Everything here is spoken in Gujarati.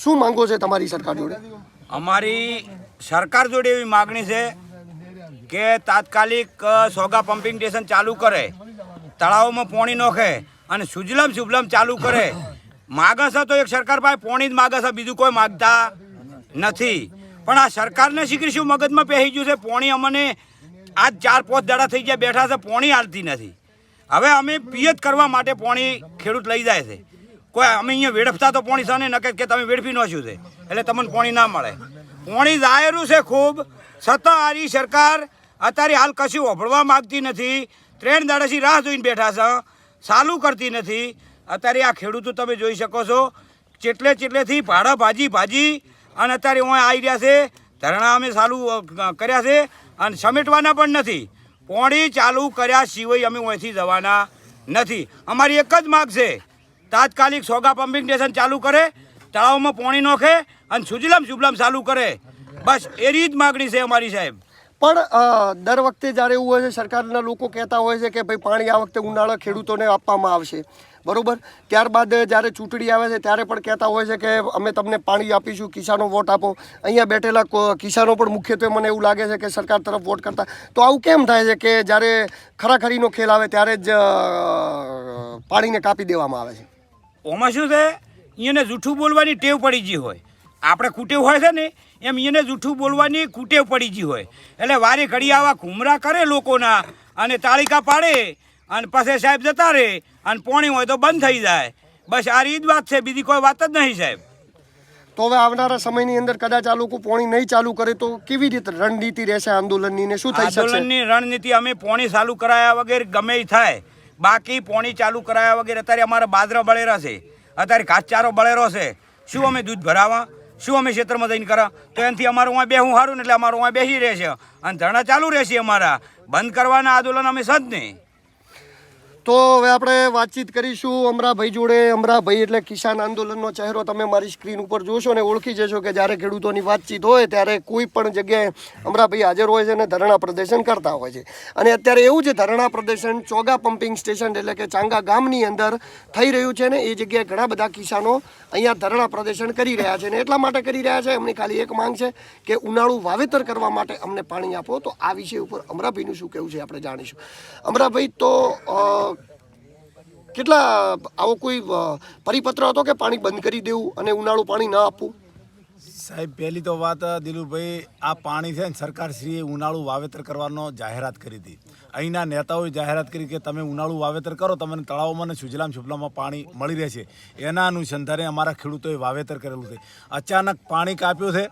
શું માંગો છે તમારી સરકાર જોડે? અમારી સરકાર જોડે એવી માગણી છે કે તાત્કાલિક સોગા પમ્પિંગ સ્ટેશન ચાલુ કરે, તળાવમાં પોણી નોખે અને સુજલમ સુજલમ ચાલુ કરે. માગે તો એક સરકાર પાસે પોણી જ માગે બીજું કોઈ માગતા નથી. પણ આ સરકારને શીખરી શું મગજમાં પહેરી ગયું છે? પોણી અમને આજ ચાર પાંચ દાડા થઈ ગયા, બેઠા છે, પોણી હાલતી નથી. હવે અમે પિયત કરવા માટે પોણી ખેડૂત લઈ જાય છે. કોઈ અમે અહીંયા વેડફતા તો પોણી સાને નકે કે તમે વેડફી નોખ્યું છે એટલે તમને પોણી ના મળે. પોણી જાહેરું છે ખૂબ. છતાં આરી સરકાર અત્યારે હાલ કશું ઓભળવા માગતી નથી. ત્રણ દાડાથી રાહ જોઈને બેઠા છે. ચાલુ કરતી નથી. અત્યારે આ ખેડૂતો તમે જોઈ શકો છો. ચેટલે ચેટલેથી ભાડા ભાજી ભાજી અને અત્યારે હું આવી રહ્યા છે, ધરણા અમે ચાલુ કર્યા છે અને સમેટવાના પણ નથી. પોણી ચાલુ કર્યા સિવાય અમે અહીંથી જવાના નથી. અમારી એક જ માગ છે. તાત્કાલિક સોગા પમ્પિંગ સ્ટેશન ચાલુ કરે, તળાવમાં પાણી નોખે અને સુજલમ સુફલામ ચાલુ કરે. બસ એની જ માગણી છે અમારી સાહેબ. પણ દર વખતે જ્યારે એવું હોય છે, સરકારના લોકો કહેતા હોય છે કે, ભાઈ, પાણી આ વખતે ઉનાળા ખેડૂતોને આપવામાં આવશે. બરોબર? ત્યારબાદ જ્યારે ચૂંટણી આવે છે, ત્યારે પણ કહેતા હોય છે કે, અમે તમને પાણી આપીશું, કિસાનો વોટ આપો. અહીંયા બેઠેલા કિસાનો પણ મુખ્યત્વે મને એવું લાગે છે કે, સરકાર તરફ વોટ કરતા. તો આવું કેમ થાય છે કે જ્યારે ખરાખરીનો ખેલ આવે, ત્યારે જ પાણીને કાપી દેવામાં આવે છે? ઓમાં શું છે? એને જૂઠું બોલવાની ટેવ પડી ગઈ હોય. આપણે કુટેવ હોય છે ને એમ એને જૂઠું બોલવાની કુટેવ પડી ગઈ હોય. એટલે વારે ઘડી આવા ઘુમરા કરે લોકોના અને તાળીકા પાડે અને પછી સાહેબ જતા રહે અને પોણી હોય તો બંધ થઈ જાય. બસ આ રીત વાત છે બીજી કોઈ વાત જ નહીં સાહેબ. તો હવે આવનારા સમયની અંદર કદાચ આ લોકો પોણી નહીં ચાલુ કરે તો કેવી રીતે રણનીતિ રહેશે આંદોલનની ને શું થાય આંદોલનની રણનીતિ અમે પોણી ચાલુ કરાયા વગર ગમે થાય. બાકી પોણી ચાલુ કરાયા વગેરે અત્યારે અમારા બાજરા બળેરા છે. અત્યારે ઘાસચારો બળેરો છે. શું અમે દૂધ ભરાવા? શું અમે ક્ષેત્રમાં જઈને કરા? તો એનાથી અમારું અહીંયા બેહું સારું ને એટલે અમારું અહીંયા બેસી રહેશે. અને ધરણા ચાલુ રહેશે અમારા. બંધ કરવાના આંદોલન અમે સજ નહીં. તો હવે આપણે વાતચીત કરીશું અમરાભાઈ જોડે. અમરાભાઈ એટલે કિસાન આંદોલનનો ચહેરો તમે મારી સ્ક્રીન ઉપર જોશો ને ઓળખી જશો કે જ્યારે ખેડૂતોની વાતચીત હોય ત્યારે કોઈ પણ જગ્યાએ અમરાભાઈ હાજર હોય છે અને ધરણા પ્રદર્શન કરતા હોય છે. અને અત્યારે એવું છે ધરણા પ્રદર્શન ચોગા પમ્પિંગ સ્ટેશન એટલે કે ચાંગા ગામની અંદર થઈ રહ્યું છે ને એ જગ્યાએ ઘણા બધા કિસાનો અહીંયા ધરણા પ્રદર્શન કરી રહ્યા છે ને એટલા માટે કરી રહ્યા છે, એમની ખાલી એક માંગ છે કે ઉનાળુ વાવેતર કરવા માટે અમને પાણી આપો. તો આ વિષય ઉપર અમરાભાઈનું શું કહેવું છે આપણે જાણીશું. અમરાભાઈ, તો કેટલા, આવો કોઈ પરિપત્ર હતો કે પાણી બંધ કરી દેવું અને ઉનાળું પાણી ન આપવું? સાહેબ, પહેલી તો વાત દિલુભાઈ આ પાણી છે ને સરકારશ્રીએ ઉનાળું વાવેતર કરવાનો જાહેરાત કરી હતી. અહીંના નેતાઓએ જાહેરાત કરી કે તમે ઉનાળું વાવેતર કરો, તમને તળાવોમાં અને સુજલામ સુફલામાં પાણી મળી રહેશે. એના અનુસંધાને અમારા ખેડૂતોએ વાવેતર કરેલું છે. અચાનક પાણી કાપ્યું છે.